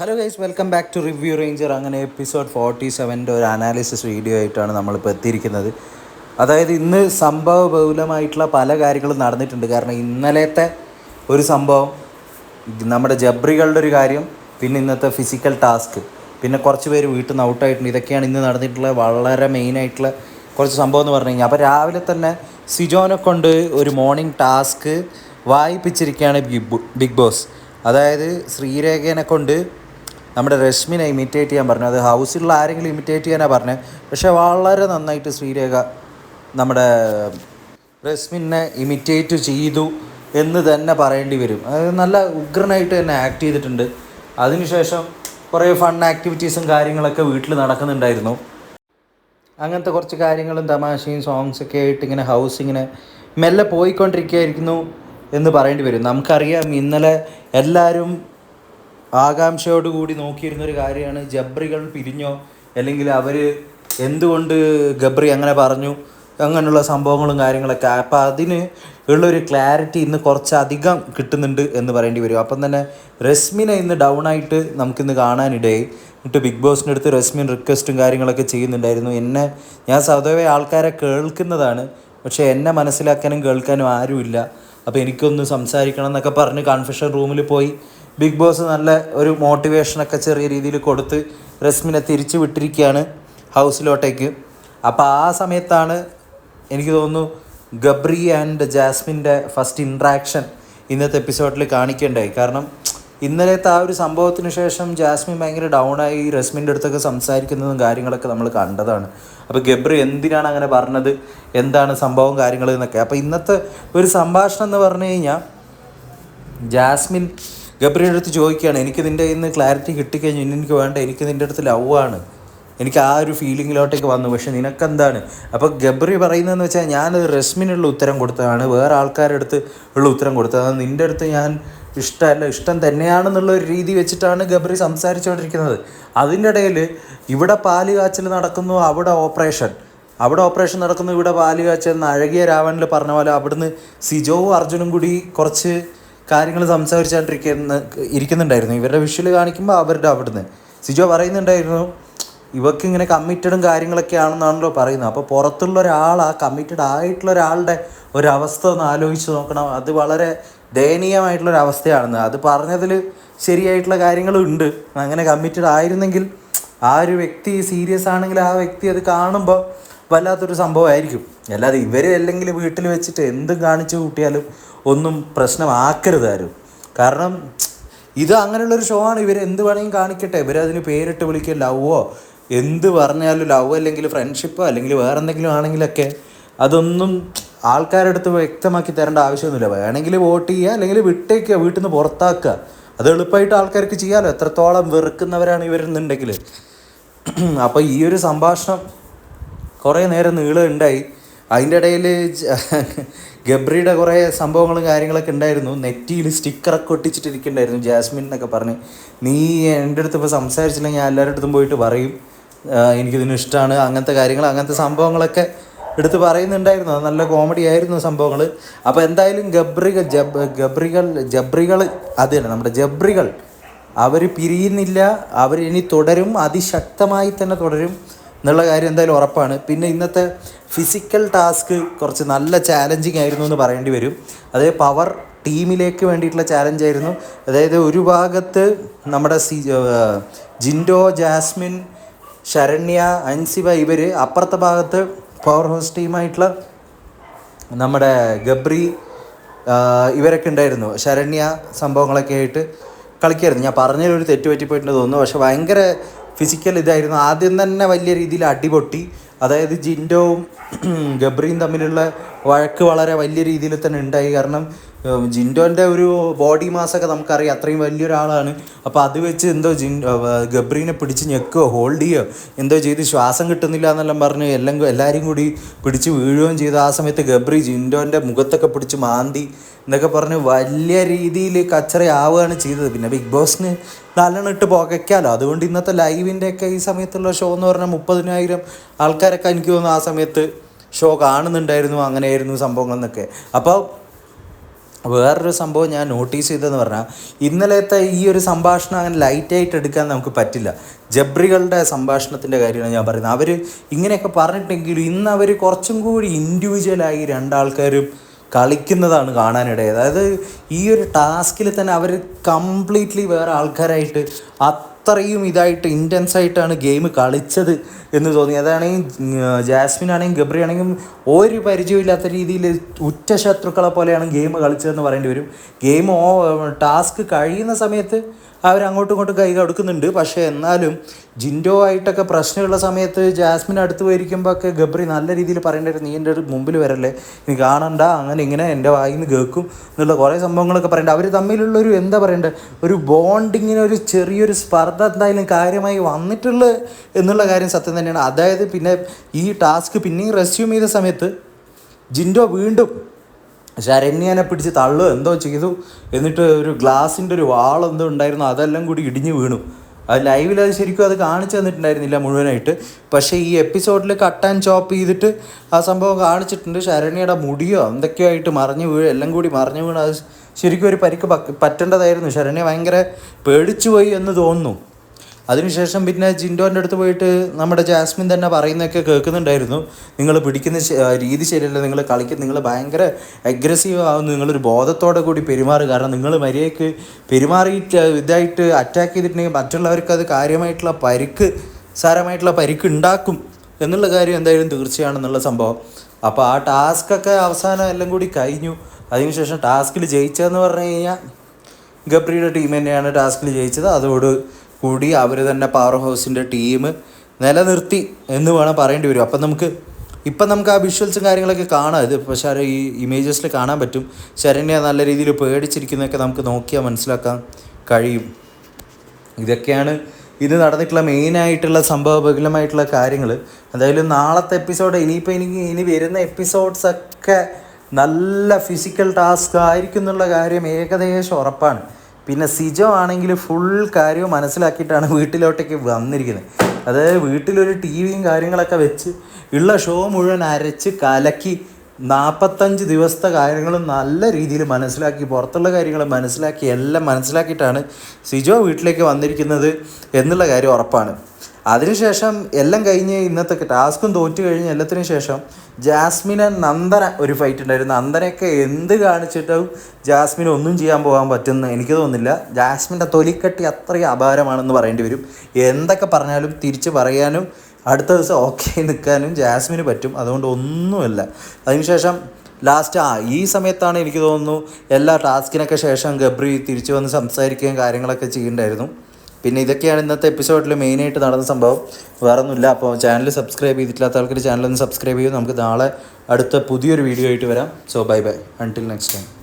Hello guys welcome back to review ranger അങ്ങനെ episode forty സെവന്റെ ഒരു അനാലിസിസ് വീഡിയോ ആയിട്ടാണ് നമ്മളിപ്പോൾ എത്തിയിരിക്കുന്നത്. അതായത് ഇന്ന് സംഭവ ബഹുലമായിട്ടുള്ള പല കാര്യങ്ങളും നടന്നിട്ടുണ്ട്. കാരണം ഇന്നലത്തെ ഒരു സംഭവം നമ്മുടെ ജബ്രികളുടെ ഒരു കാര്യം പിന്നെ ഇന്നത്തെ ഫിസിക്കൽ ടാസ്ക് പിന്നെ കുറച്ച് പേര് വീട്ടിൽ നിന്ന് ഔട്ടായിട്ടുണ്ട് ഇതൊക്കെയാണ് ഇന്ന് നടന്നിട്ടുള്ള വളരെ മെയിനായിട്ടുള്ള കുറച്ച് സംഭവം എന്ന് പറഞ്ഞു കഴിഞ്ഞാൽ. അപ്പോൾ രാവിലെ തന്നെ സിജോനെ കൊണ്ട് ഒരു മോർണിംഗ് ടാസ്ക് വായിപ്പിച്ചിരിക്കുകയാണ് ബിഗ് ബോസ്. അതായത് ശ്രീരേഖനെ കൊണ്ട് നമ്മുടെ രശ്മിനെ ഇമിറ്റേറ്റ് ചെയ്യാൻ പറഞ്ഞു. അത് ഹൗസിലുള്ള ആരെങ്കിലും ഇമിറ്റേറ്റ് ചെയ്യാനാണ് പറഞ്ഞത് പക്ഷേ വളരെ നന്നായിട്ട് ശ്രീരേഖ നമ്മുടെ രശ്മിനെ ഇമിറ്റേറ്റ് ചെയ്തു എന്ന് തന്നെ പറയേണ്ടി വരും. അത് നല്ല ഉഗ്രനായിട്ട് തന്നെ ആക്ട് ചെയ്തിട്ടുണ്ട്. അതിനുശേഷം കുറേ ഫൺ ആക്ടിവിറ്റീസും കാര്യങ്ങളൊക്കെ വീട്ടിൽ നടക്കുന്നുണ്ടായിരുന്നു. അങ്ങനത്തെ കുറച്ച് കാര്യങ്ങളും തമാശയും സോങ്സൊക്കെ ആയിട്ട് ഇങ്ങനെ ഹൗസ് ഇങ്ങനെ മെല്ലെ പോയിക്കൊണ്ടിരിക്കുകയായിരിക്കുന്നു എന്ന് പറയേണ്ടി വരും. നമുക്കറിയാം ഇന്നലെ എല്ലാവരും ആകാംക്ഷയോടുകൂടി നോക്കിയിരുന്ന ഒരു കാര്യമാണ് ജബ്രികൾ പിരിഞ്ഞോ? അല്ലെങ്കിൽ അവർ എന്തുകൊണ്ട് ഗബ്രി അങ്ങനെ പറഞ്ഞു? അങ്ങനെയുള്ള സംഭവങ്ങളും കാര്യങ്ങളൊക്കെ. അപ്പം അതിന് ഉള്ളൊരു ക്ലാരിറ്റി ഇന്ന് കുറച്ചധികം കിട്ടുന്നുണ്ട് എന്ന് പറയേണ്ടി വരും. അപ്പം തന്നെ രശ്മിനെ ഇന്ന് ഡൗൺ ആയിട്ട് നമുക്കിന്ന് കാണാനിടയായി. എന്നിട്ട് ബിഗ് ബോസിന്റെ അടുത്ത് രശ്മിൻ റിക്വസ്റ്റും കാര്യങ്ങളൊക്കെ ചെയ്യുന്നുണ്ടായിരുന്നു. എന്നെ ഞാൻ സ്വതവേ ആൾക്കാരെ കേൾക്കുന്നതാണ്. പക്ഷേ എന്നെ മനസ്സിലാക്കാനും കേൾക്കാനും ആരുമില്ല. അപ്പോൾ എനിക്കൊന്ന് സംസാരിക്കണം എന്നൊക്കെ പറഞ്ഞ് കൺഫെഷൻ റൂമിൽ പോയി. ബിഗ് ബോസ് നല്ല ഒരു മോട്ടിവേഷനൊക്കെ ചെറിയ രീതിയിൽ കൊടുത്ത് രശ്മിനെ തിരിച്ചു വിട്ടിരിക്കുകയാണ് ഹൗസിലോട്ടേക്ക്. അപ്പോൾ ആ സമയത്താണ് എനിക്ക് തോന്നുന്നു ഗബ്രി ആൻഡ് ജാസ്മിന്റെ ഫസ്റ്റ് ഇൻട്രാക്ഷൻ ഇന്നത്തെ എപ്പിസോഡിൽ കാണിക്കേണ്ടായി കാരണം ഇന്നലത്തെ ആ ഒരു സംഭവത്തിന് ശേഷം ജാസ്മിൻ ഭയങ്കര ഡൗൺ ആയി രശ്മിന്റെ അടുത്തൊക്കെ സംസാരിക്കുന്നതും കാര്യങ്ങളൊക്കെ നമ്മൾ കണ്ടതാണ്. അപ്പോൾ ഗബ്രി എന്തിനാണ് അങ്ങനെ പറഞ്ഞത്? എന്താണ് സംഭവം കാര്യങ്ങൾ എന്നൊക്കെ. അപ്പോൾ ഇന്നത്തെ ഒരു സംഭാഷണം എന്ന് പറഞ്ഞു കഴിഞ്ഞാൽ ജാസ്മിൻ ഗബ്രിയുടെ അടുത്ത് ചോദിക്കുകയാണ് എനിക്ക് നിന്റെ നിന്ന് ക്ലാരിറ്റി കിട്ടിക്കഴിഞ്ഞു ഇനി എനിക്ക് വേണ്ട എനിക്ക് നിന്റെ അടുത്ത് ലവ് ആണ്. എനിക്ക് ആ ഒരു ഫീലിങ്ങിലോട്ടേക്ക് വന്നു പക്ഷെ നിനക്കെന്താണ്? അപ്പോൾ ഗബ്രി പറയുന്നതെന്ന് വെച്ചാൽ ഞാനത് റെസ്മിനുള്ള ഉത്തരം കൊടുത്തതാണ് വേറെ ആൾക്കാരുടെ അടുത്ത് ഉള്ള ഉത്തരം കൊടുത്തത്. നിന്റെ അടുത്ത് ഞാൻ ഇഷ്ടമല്ല ഇഷ്ടം തന്നെയാണെന്നുള്ള ഒരു രീതി വെച്ചിട്ടാണ് ഗബ്രി സംസാരിച്ചുകൊണ്ടിരിക്കുന്നത്. അതിന്റെ ഇടയിൽ ഇവിടെ പാൽ കാച്ചൽ നടക്കുന്നു അവിടെ ഓപ്പറേഷൻ അവിടെ ഓപ്പറേഷൻ നടക്കുന്നു ഇവിടെ പാൽ കാച്ചൽ അഴകിയ രാവണിൽ പറഞ്ഞ പോലെ അവിടുന്ന് സിജോവും അർജുനും കൂടി കുറച്ച് കാര്യങ്ങൾ സംസാരിച്ചുകൊണ്ടിരിക്കുന്ന ഇരിക്കുന്നുണ്ടായിരുന്നു. ഇവരുടെ വിഷ്വൽ കാണിക്കുമ്പോൾ അവരുടെ അവിടുന്ന്. സിജോ പറയുന്നുണ്ടായിരുന്നു ഇവർക്ക് ഇങ്ങനെ കമ്മിറ്റഡും കാര്യങ്ങളൊക്കെ ആണെന്നാണല്ലോ പറയുന്നത്. അപ്പോൾ പുറത്തുള്ള ഒരാൾ ആ കമ്മിറ്റഡ് ആയിട്ടുള്ള ഒരാളുടെ ഒരവസ്ഥ ഒന്ന് ആലോചിച്ച് നോക്കണം. അത് വളരെ ദയനീയമായിട്ടുള്ള ഒരു അവസ്ഥയാണെന്ന് അത് പറഞ്ഞതിൽ ശരിയായിട്ടുള്ള കാര്യങ്ങളുണ്ട്. അങ്ങനെ കമ്മിറ്റഡ് ആയിരുന്നെങ്കിൽ ആ ഒരു വ്യക്തി സീരിയസ് ആണെങ്കിൽ ആ വ്യക്തി അത് കാണുമ്പോൾ വല്ലാത്തൊരു സംഭവമായിരിക്കും. അല്ലാതെ ഇവർ അല്ലെങ്കിൽ വീട്ടിൽ വെച്ചിട്ട് എന്തും കാണിച്ചു കൂട്ടിയാലും ഒന്നും പ്രശ്നമാക്കരുത് ആരും. കാരണം ഇത് അങ്ങനെയുള്ളൊരു ഷോ ആണ്. ഇവർ എന്ത് വേണമെങ്കിലും കാണിക്കട്ടെ. ഇവരതിന് പേരിട്ട് വിളിക്കുക ലവോ എന്ത് പറഞ്ഞാലും ലവ് അല്ലെങ്കിൽ ഫ്രണ്ട്ഷിപ്പോ അല്ലെങ്കിൽ വേറെ എന്തെങ്കിലും ആണെങ്കിലൊക്കെ അതൊന്നും ആൾക്കാരുടെ അടുത്ത് വ്യക്തമാക്കി തരേണ്ട ആവശ്യമൊന്നുമില്ല. വേണമെങ്കിൽ വോട്ട് ചെയ്യുക അല്ലെങ്കിൽ വിട്ടേക്കുക വീട്ടിൽ നിന്ന് പുറത്താക്കുക. അത് എളുപ്പമായിട്ട് ആൾക്കാർക്ക് ചെയ്യാമല്ലോ എത്രത്തോളം വെറുക്കുന്നവരാണ് ഇവരെന്നുണ്ടെങ്കിൽ അപ്പോൾ ഈ ഒരു സംഭാഷണം കുറേ നേരം നീളം ഉണ്ടായി അതിന്റെ ഇടയിൽ ഗബ്രിയുടെ കുറേ സംഭവങ്ങളും കാര്യങ്ങളൊക്കെ ഉണ്ടായിരുന്നു. നെറ്റിയിൽ സ്റ്റിക്കറൊക്കെ ഒട്ടിച്ചിട്ടിരിക്കുന്നുണ്ടായിരുന്നു. ജാസ്മിൻ എന്നൊക്കെ പറഞ്ഞ് നീ എന്റെ അടുത്ത് ഇപ്പോൾ സംസാരിച്ചില്ലെങ്കിൽ ഞാൻ എല്ലാവരുടെ അടുത്തും പോയിട്ട് പറയും. എനിക്കിതിന് ഇഷ്ടമാണ് അങ്ങനത്തെ കാര്യങ്ങൾ അങ്ങനത്തെ സംഭവങ്ങളൊക്കെ എടുത്ത് പറയുന്നുണ്ടായിരുന്നു. അത് നല്ല കോമഡി ആയിരുന്നു സംഭവങ്ങൾ അപ്പോൾ എന്തായാലും ഗബ്രികൾ ജബ് ഗബ്രികൾ ജബ്രികൾ അത് തന്നെ നമ്മുടെ ജബ്രികൾ അവർ പിരിയുന്നില്ല. അവർ ഇനി തുടരും. അതിശക്തമായി തന്നെ തുടരും. എന്നുള്ള കാര്യം എന്തായാലും ഉറപ്പാണ്. പിന്നെ ഇന്നത്തെ ഫിസിക്കൽ ടാസ്ക് കുറച്ച് നല്ല ചാലഞ്ചിങ് ആയിരുന്നു എന്ന് പറയേണ്ടി വരും. അതായത് പവർ ടീമിലേക്ക് വേണ്ടിയിട്ടുള്ള ചാലഞ്ച് ആയിരുന്നു. അതായത് ഒരു ഭാഗത്ത് നമ്മുടെ സി ജിൻഡോ ജാസ്മിൻ ശരണ്യ അൻസിബ ഇവർ അപ്പുറത്തെ ഭാഗത്ത് പവർ ഹൗസ് ടീമായിട്ടുള്ള നമ്മുടെ ഗബ്രി ഇവരൊക്കെ ഉണ്ടായിരുന്നു. ശരണ്യ സംഭവങ്ങളൊക്കെ ആയിട്ട് കളിക്കായിരുന്നു. ഞാൻ പറഞ്ഞൊരു തെറ്റ് പറ്റിപ്പോയിട്ടുണ്ട് തോന്നുന്നു. പക്ഷെ ഭയങ്കര ഫിസിക്കൽ ഇതായിരുന്നു. ആദ്യം തന്നെ വലിയ രീതിയിൽ അടിപൊട്ടി. അതായത് ജിൻഡോവും ഗബ്രിയും തമ്മിലുള്ള വഴക്ക് വളരെ വലിയ രീതിയിൽ തന്നെ ഉണ്ടായി. കാരണം ജിൻഡോന്റെ ഒരു ബോഡി മാസൊക്കെ നമുക്കറിയാം. അത്രയും വലിയൊരാളാണ്. അപ്പോൾ അത് വെച്ച് എന്തോ ജിൻ ഗബ്രീനെ പിടിച്ച് ഞെക്കുകയോ ഹോൾഡ് ചെയ്യുകയോ എന്തോ ചെയ്ത് ശ്വാസം കിട്ടുന്നില്ല എന്നെല്ലാം പറഞ്ഞ് എല്ലാം എല്ലാവരും കൂടി പിടിച്ച് വീഴുകയും ചെയ്തു. ആ സമയത്ത് ഗബ്രി ജിൻഡോന്റെ മുഖത്തൊക്കെ പിടിച്ച് മാന്തി എന്നൊക്കെ പറഞ്ഞ് വലിയ രീതിയിൽ കച്ചറയാവുകയാണ് ചെയ്തത്. പിന്നെ ബിഗ് ബോസിന് നല്ലോണം ഇട്ട് പുകയ്ക്കാലോ. അതുകൊണ്ട് ഇന്നത്തെ ലൈവിന്റെയൊക്കെ ഈ സമയത്തുള്ള ഷോ എന്ന് പറഞ്ഞാൽ മുപ്പതിനായിരം ആൾക്കാരൊക്കെ എനിക്ക് തോന്നുന്നു ആ സമയത്ത് ഷോ കാണുന്നുണ്ടായിരുന്നു. അങ്ങനെയായിരുന്നു സംഭവങ്ങൾ എന്നൊക്കെ അപ്പോൾ വേറൊരു സംഭവം ഞാൻ നോട്ടീസ് ചെയ്തതെന്ന് പറഞ്ഞാൽ ഇന്നലത്തെ ഈ ഒരു സംഭാഷണം അങ്ങനെ ലൈറ്റായിട്ട് എടുക്കാൻ നമുക്ക് പറ്റില്ല. ജബ്രികളുടെ സംഭാഷണത്തിന്റെ കാര്യമാണ് ഞാൻ പറയുന്നത്. അവർ ഇങ്ങനെയൊക്കെ പറഞ്ഞിട്ടെങ്കിലും ഇന്ന് അവർ കുറച്ചും കൂടി ഇൻഡിവിജ്വലായി രണ്ടാൾക്കാരും കളിക്കുന്നതാണ് കാണാനിടയത് അതായത് ഈ ഒരു ടാസ്കിൽ തന്നെ അവർ കംപ്ലീറ്റ്ലി വേറെ ആൾക്കാരായിട്ട് അത്രയും ഇതായിട്ട് ഇന്റൻസ് ആയിട്ടാണ് ഗെയിം കളിച്ചത് എന്ന് തോന്നി. അതാണെങ്കിൽ ജാസ്മിൻ ആണെങ്കിലും ഗബ്രി ആണെങ്കിലും ഒരു പരിചയമില്ലാത്ത രീതിയിൽ ഉറ്റ ശത്രുക്കളെ പോലെയാണ് ഗെയിം കളിച്ചതെന്ന് പറയേണ്ടി വരും. ഗെയിം ഓ ടാസ്ക് കഴിയുന്ന സമയത്ത് അവർ ഇങ്ങോട്ടും കൈ കൊടുക്കുന്നുണ്ട്. പക്ഷേ എന്നാലും ജിൻഡോ ആയിട്ടൊക്കെ പ്രശ്നമുള്ള സമയത്ത് ജാസ്മിൻ അടുത്ത് പോയിരിക്കുമ്പോൾ ഒക്കെ ഗബ്രി നല്ല രീതിയിൽ പറയേണ്ടത് നീ എന്റെ മുമ്പിൽ വരല്ലേ? നീ കാണണ്ട അങ്ങനെ ഇങ്ങനെ എന്റെ വായിൽ നിന്ന് കേൾക്കും എന്നുള്ള കുറേ സംഭവങ്ങളൊക്കെ പറയേണ്ടത് അവർ തമ്മിലുള്ളൊരു എന്താ പറയേണ്ടത് ഒരു ബോണ്ടിങ്ങിന് ഒരു ചെറിയൊരു സ്പർദ്ധ എന്തായാലും കാര്യമായി വന്നിട്ടുള്ള എന്നുള്ള കാര്യം സത്യം തന്നെയാണ്. അതായത് പിന്നെ ഈ ടാസ്ക് പിന്നെയും റെസ്യൂം ചെയ്ത സമയത്ത് ജിൻഡോ വീണ്ടും ശരണ്യനെ പിടിച്ച് തള്ളു എന്തോ ചെയ്തു. എന്നിട്ട് ഒരു ഗ്ലാസിന്റെ ഒരു വാൾ എന്തോ ഉണ്ടായിരുന്നു. അതെല്ലാം കൂടി ഇടിഞ്ഞു വീണു. അത് ലൈവിൽ അത് ശരിക്കും അത് കാണിച്ചു തന്നിട്ടുണ്ടായിരുന്നില്ല മുഴുവനായിട്ട്. പക്ഷേ ഈ എപ്പിസോഡിൽ കട്ട് ആൻഡ് ചോപ്പ് ചെയ്തിട്ട് ആ സംഭവം കാണിച്ചിട്ടുണ്ട്. ശരണ്യയുടെ മുടിയോ എന്തൊക്കെയോ ആയിട്ട് മറിഞ്ഞു വീഴും എല്ലാം കൂടി മറിഞ്ഞു വീണ്. അത് ശരിക്കും ഒരു പരിക്ക് പറ്റേണ്ടതായിരുന്നു. ശരണ്യ ഭയങ്കര പേടിച്ചു പോയി എന്ന് തോന്നുന്നു. അതിനുശേഷം പിന്നെ ജിൻഡോന്റെ അടുത്ത് പോയിട്ട് നമ്മുടെ ജാസ്മിൻ തന്നെ പറയുന്നതൊക്കെ കേൾക്കുന്നുണ്ടായിരുന്നു. നിങ്ങൾ പിടിക്കുന്ന രീതി ശരിയല്ല. നിങ്ങൾ കളിക്കുന്ന നിങ്ങൾ ഭയങ്കര അഗ്രസീവ് ആവുന്നു. നിങ്ങളൊരു ബോധത്തോടെ കൂടി പെരുമാറുക. കാരണം നിങ്ങൾ മര്യാദയ്ക്ക് പെരുമാറിയിട്ട് ഇതായിട്ട് അറ്റാക്ക് ചെയ്തിട്ടുണ്ടെങ്കിൽ മറ്റുള്ളവർക്ക് അത് കാര്യമായിട്ടുള്ള പരിക്ക് സാരമായിട്ടുള്ള പരിക്ക് ഉണ്ടാക്കും എന്നുള്ള കാര്യം എന്തായാലും തീർച്ചയാണെന്നുള്ള സംഭവം. അപ്പോൾ ആ ടാസ്ക്കൊക്കെ അവസാനം എല്ലാം കൂടി കഴിഞ്ഞു. അതിനുശേഷം ടാസ്കിൽ ജയിച്ചതെന്ന് പറഞ്ഞു കഴിഞ്ഞാൽ ഗബ്രിയുടെ ടീം തന്നെയാണ് ടാസ്കിൽ ജയിച്ചത്. അതോട് കൂടി അവർ തന്നെ പവർ ഹൗസിന്റെ ടീം നിലനിർത്തി എന്ന് വേണം പറയേണ്ടി വരും. അപ്പം നമുക്ക് ഇപ്പം നമുക്ക് ആ വിഷ്വൽസും കാര്യങ്ങളൊക്കെ കാണാം. ഇത് പക്ഷേ ഈ ഇമേജസിൽ കാണാൻ പറ്റും. ശരണ്യ നല്ല രീതിയിൽ പേടിച്ചിരിക്കുന്നതൊക്കെ നമുക്ക് നോക്കിയാൽ മനസ്സിലാക്കാൻ കഴിയും. ഇതൊക്കെയാണ് ഇത് നടന്നിട്ടുള്ള മെയിനായിട്ടുള്ള സംഭവബഹുലമായിട്ടുള്ള കാര്യങ്ങൾ എന്തായാലും നാളത്തെ എപ്പിസോഡ് ഇനിയിപ്പോൾ എനിക്ക് ഇനി വരുന്ന എപ്പിസോഡ്സ് ഒക്കെ നല്ല ഫിസിക്കൽ ടാസ്ക് ആയിരിക്കും എന്നുള്ള കാര്യം ഏകദേശം ഉറപ്പാണ്. പിന്നെ സിജോ ആണെങ്കിൽ ഫുൾ കാര്യവും മനസ്സിലാക്കിയിട്ടാണ് വീട്ടിലോട്ടേക്ക് വന്നിരിക്കുന്നത്. അതായത് വീട്ടിലൊരു ടി വിയും കാര്യങ്ങളൊക്കെ വെച്ച് ഉള്ള ഷോ മുഴുവൻ അരച്ച് കലക്കി നാൽപ്പത്തഞ്ച് ദിവസത്തെ കാര്യങ്ങളും നല്ല രീതിയിൽ മനസ്സിലാക്കി പുറത്തുള്ള കാര്യങ്ങൾ മനസ്സിലാക്കി എല്ലാം മനസ്സിലാക്കിയിട്ടാണ് സിജോ വീട്ടിലേക്ക് വന്നിരിക്കുന്നത് എന്നുള്ള കാര്യം ഉറപ്പാണ്. അതിനുശേഷം എല്ലാം കഴിഞ്ഞ് ഇന്നത്തെ ടാസ്കും തോറ്റു കഴിഞ്ഞ് എല്ലാത്തിനും ശേഷം ജാസ്മിന് നന്ദന ഒരു ഫൈറ്റ് ഉണ്ടായിരുന്നു. നന്ദനയൊക്കെ എന്ത് കാണിച്ചിട്ടും ജാസ്മിൻ ഒന്നും ചെയ്യാൻ പോകാൻ പറ്റുമെന്ന് എനിക്ക് തോന്നുന്നില്ല. ജാസ്മിന്റെ തൊലിക്കട്ടി അത്രയും അപാരമാണെന്ന് പറയേണ്ടി വരും. എന്തൊക്കെ പറഞ്ഞാലും തിരിച്ച് പറയാനും അടുത്ത ദിവസം ഓക്കെ നിൽക്കാനും ജാസ്മിന് പറ്റും. അതുകൊണ്ട് ഒന്നുമല്ല. അതിനുശേഷം ലാസ്റ്റ് ആ ഈ സമയത്താണ് എനിക്ക് തോന്നുന്നു എല്ലാ ടാസ്കിനൊക്കെ ശേഷം ഗബ്രി തിരിച്ചു വന്ന് സംസാരിക്കുകയും കാര്യങ്ങളൊക്കെ ചെയ്യണ്ടായിരുന്നു. പിന്നെ ഇതൊക്കെയാണ് ഇന്നത്തെ എപ്പിസോഡിൽ മെയിനായിട്ട് നടന്ന സംഭവം. വേറെ ഒന്നുമില്ല അപ്പോൾ ചാനൽ സബ്സ്ക്രൈബ് ചെയ്തിട്ടില്ലാത്ത ആൾക്കാർ ചാനൽ ഒന്ന് സബ്സ്ക്രൈബ് ചെയ്യും. നമുക്ക് നാളെ അടുത്ത പുതിയൊരു വീഡിയോ ആയിട്ട് വരാം. So bye bye until next time